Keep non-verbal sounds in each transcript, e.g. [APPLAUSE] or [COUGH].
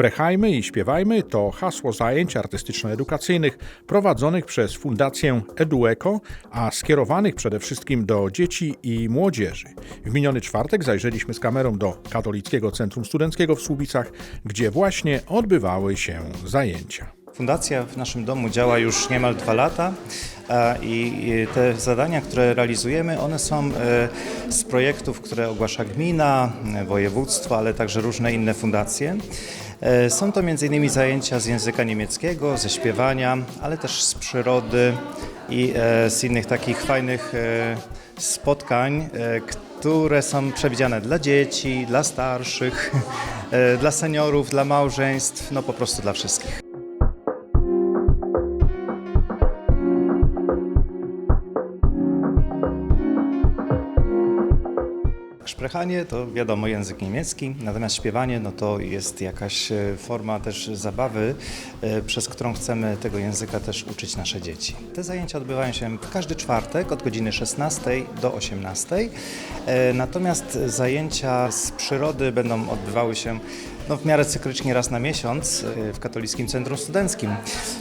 Szprechajmy i śpiewajmy to hasło zajęć artystyczno-edukacyjnych prowadzonych przez Fundację Edueco, a skierowanych przede wszystkim do dzieci i młodzieży. W miniony czwartek zajrzeliśmy z kamerą do Katolickiego Centrum Studenckiego w Słubicach, gdzie właśnie odbywały się zajęcia. Fundacja w naszym domu działa już niemal dwa lata a, i te zadania, które realizujemy, one są e, z projektów, które ogłasza gmina, e, województwo, ale także różne inne fundacje. E, Są to m.in. zajęcia z języka niemieckiego, ze śpiewania, ale też z przyrody i e, z innych takich fajnych e, spotkań, e, które są przewidziane dla dzieci, dla starszych, [LAUGHS] e, dla seniorów, dla małżeństw, no po prostu dla wszystkich. Szprechanie to wiadomo język niemiecki, natomiast śpiewanie no to jest jakaś e, forma też zabawy, e, przez którą chcemy tego języka też uczyć nasze dzieci. Te zajęcia odbywają się w każdy czwartek od godziny 16 do 18, e, natomiast zajęcia z przyrody będą odbywały się no, w miarę cyklicznie raz na miesiąc e, w Katolickim Centrum Studenckim.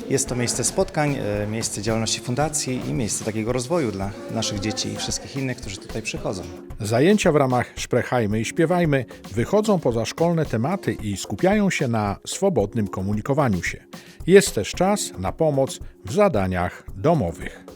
Jest to miejsce spotkań, e, miejsce działalności fundacji i miejsce takiego rozwoju dla naszych dzieci i wszystkich innych, którzy tutaj przychodzą. Zajęcia w ramach Szprechajmy i Śpiewajmy wychodzą poza szkolne tematy i skupiają się na swobodnym komunikowaniu się. Jest też czas na pomoc w zadaniach domowych.